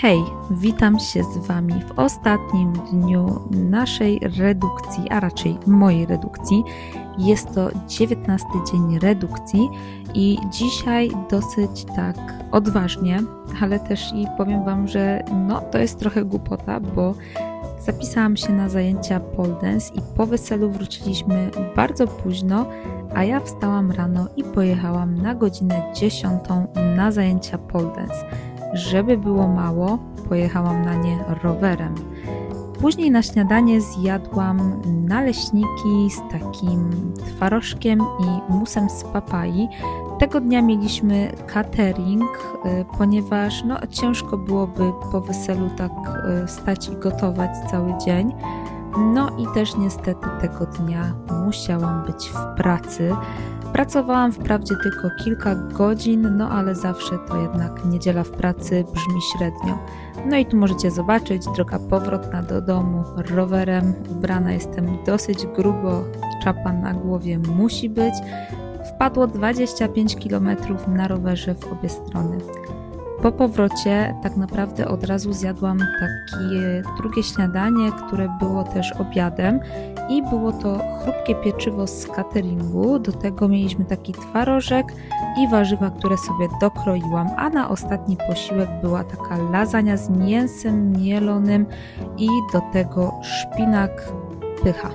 Hej, witam się z Wami w ostatnim dniu naszej redukcji, a raczej mojej redukcji. Jest to 19 dzień redukcji i dzisiaj dosyć tak odważnie, ale też i powiem Wam, że no to jest trochę głupota, bo zapisałam się na zajęcia pole dance i po weselu wróciliśmy bardzo późno, a ja wstałam rano i pojechałam na godzinę 10 na zajęcia pole dance. Żeby było mało, pojechałam na nie rowerem. Później na śniadanie zjadłam naleśniki z takim twarożkiem i musem z papai. Tego dnia mieliśmy catering, y, ponieważ no, ciężko byłoby po weselu tak y, stać i gotować cały dzień. No i też niestety tego dnia musiałam być w pracy. Pracowałam wprawdzie tylko kilka godzin, no ale zawsze to jednak niedziela w pracy brzmi średnio. No i tu możecie zobaczyć droga powrotna do domu rowerem. Ubrana jestem dosyć grubo, czapa na głowie musi być. Wpadło 25 km na rowerze w obie strony. Po powrocie tak naprawdę od razu zjadłam takie drugie śniadanie, które było też obiadem i było to chrupkie pieczywo z cateringu. Do tego mieliśmy taki twarożek i warzywa, które sobie dokroiłam, a na ostatni posiłek była taka lasagna z mięsem mielonym i do tego szpinak pycha.